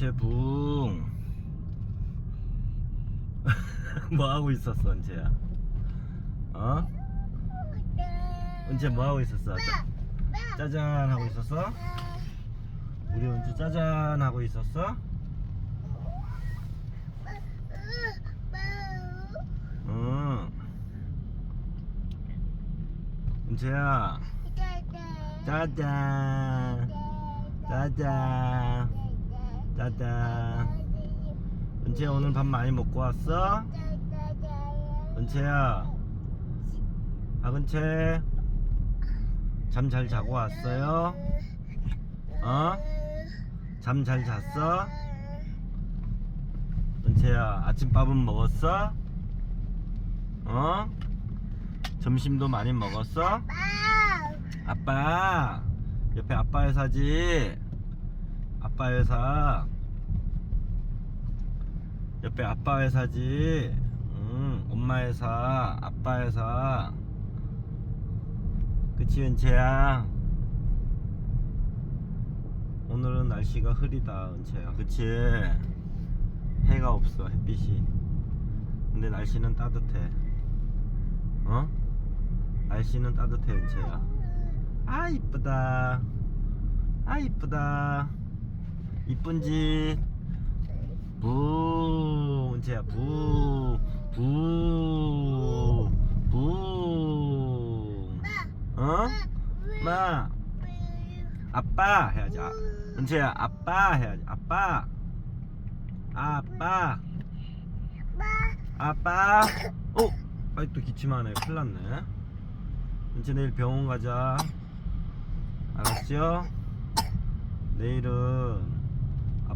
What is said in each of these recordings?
은채 붕. 뭐 하고 있었어, 은채야? 어? 은채 뭐 하고 있었어? 짜, 짜잔 하고 있었어? 우리 은채 짜잔 하고 있었어? 응. 은채야, 짜잔, 짜잔, 짜잔. 은채 오늘 밥 많이 먹고 왔어? 은채야, 박은채, 잠 잘 자고 왔어요? 어? 잠 잘 잤어? 은채야, 아침밥은 먹었어? 어? 점심도 많이 먹었어? 아빠 옆에 아빠 회사지 아빠 회사. 옆에 아빠 회사지. 응 엄마 회사 아빠 회사. 그치 은채야? 오늘은 날씨가 흐리다 은채야. 그치? 해가 없어 햇빛이. 근데 날씨는 따뜻해. 어? 날씨는 따뜻해 은채야. 아 이쁘다. 아 이쁘다 이쁜 집부. 은채야 부 부 부. 어? 마. 아빠 해야지. 아, 은채야 아빠 해야지. 아빠. 아빠. 아빠. 어? 아이 또 기침하네. 큰일 났네. 은채 내일 병원 가자. 알았죠? 내일은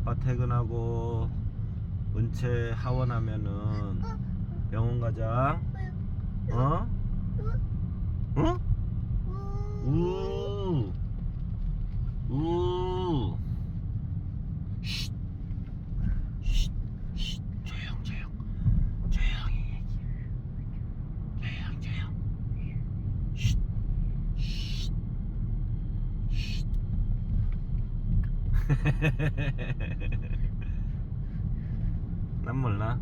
아빠 퇴근하고 은채 하원하면은 병원 가자 어? 어? 우. 우. 난 몰라.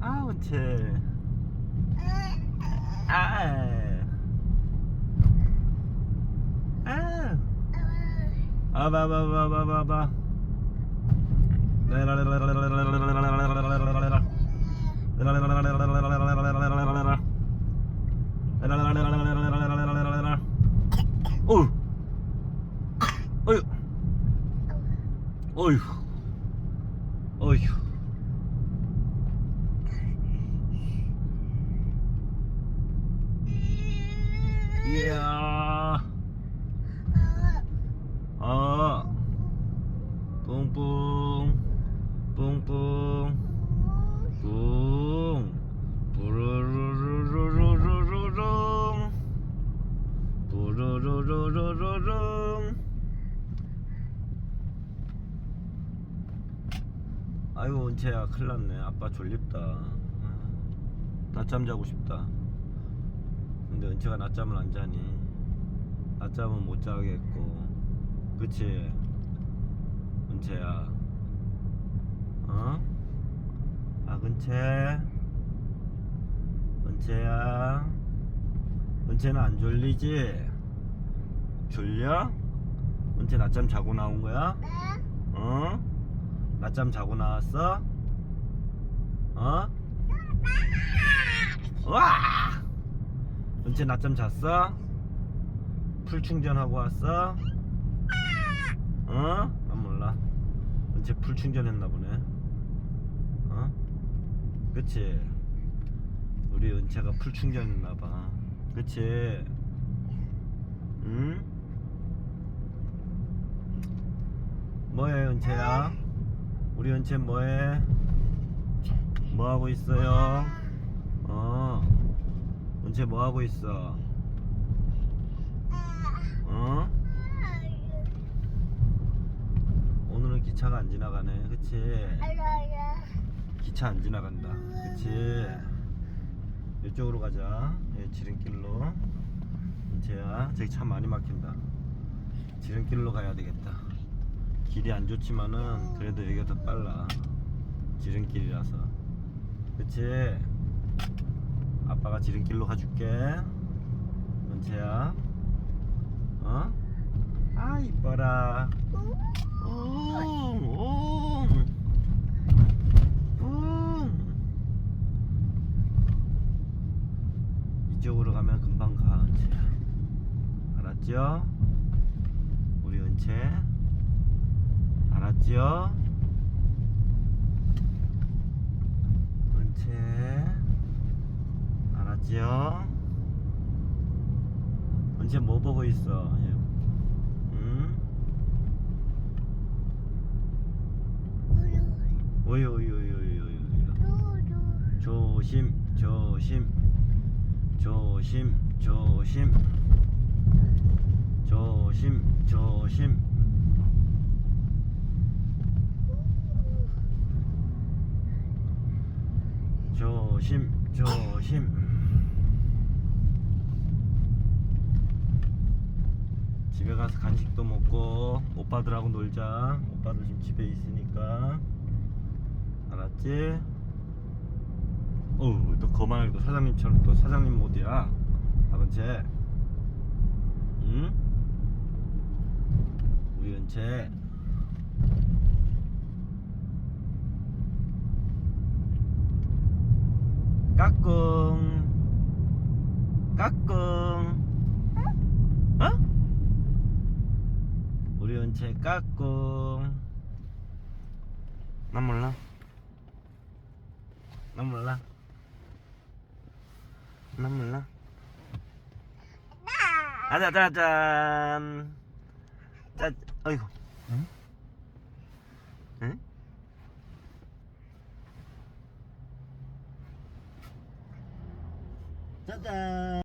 아, 은채. 아. 아. 아바바바바바바. 어 어휴. 어 아이고 은채야. 큰일 났네. 아빠 졸립다. 아, 낮잠 자고 싶다. 근데 은채가 낮잠을 안 자니? 낮잠은 못 자겠고. 그치? 은채야. 어? 아 은채. 은채야. 은채는 안 졸리지? 졸려? 은채 낮잠 자고 나온 거야? 어? 낮잠 자고 나왔어? 어? 와! 은채 낮잠 잤어? 풀 충전하고 왔어? 어? 난 몰라. 은채 풀 충전했나 보네. 어? 그치? 우리 은채가 풀 충전했나 봐. 그치? 응? 뭐해 은채야? 우리 은채 뭐해? 뭐 하고 있어요? 어. 은채 뭐 하고 있어? 어? 오늘은 기차가 안 지나가네. 그치? 기차 안 지나간다. 그치? 이쪽으로 가자. 예, 지름길로. 은채야, 저기 차 많이 막힌다. 지름길로 가야 되겠다. 길이 안 좋지만은 그래도 여기가 더 빨라. 지름길이라서. 그치? 아빠가 지름길로 가줄게. 은채야. 어? 아 이뻐라. 웅웅 웅 이쪽으로 가면 금방 가 은채야. 알았죠? 우리 은채 알았죠? 은채 알았죠? 은채 뭐 보고 있어? 얘. 응? 오이 오이 오이 오이 조심 조심 조심 조심 조심 조심 조심 조심. 집에 가서 간식도 먹고 오빠들하고 놀자. 오빠들 지금 집에 있으니까. 알았지? 어우 또 거만하게 또 사장님처럼 또 사장님 모드야. 아버지 응? 우리 은채 까꿍. 까꿍. 어? 우리 은채 까꿍. 난 몰라. 난 몰라. 난 몰라. 아자자잔 짜 어이구 Ta-da!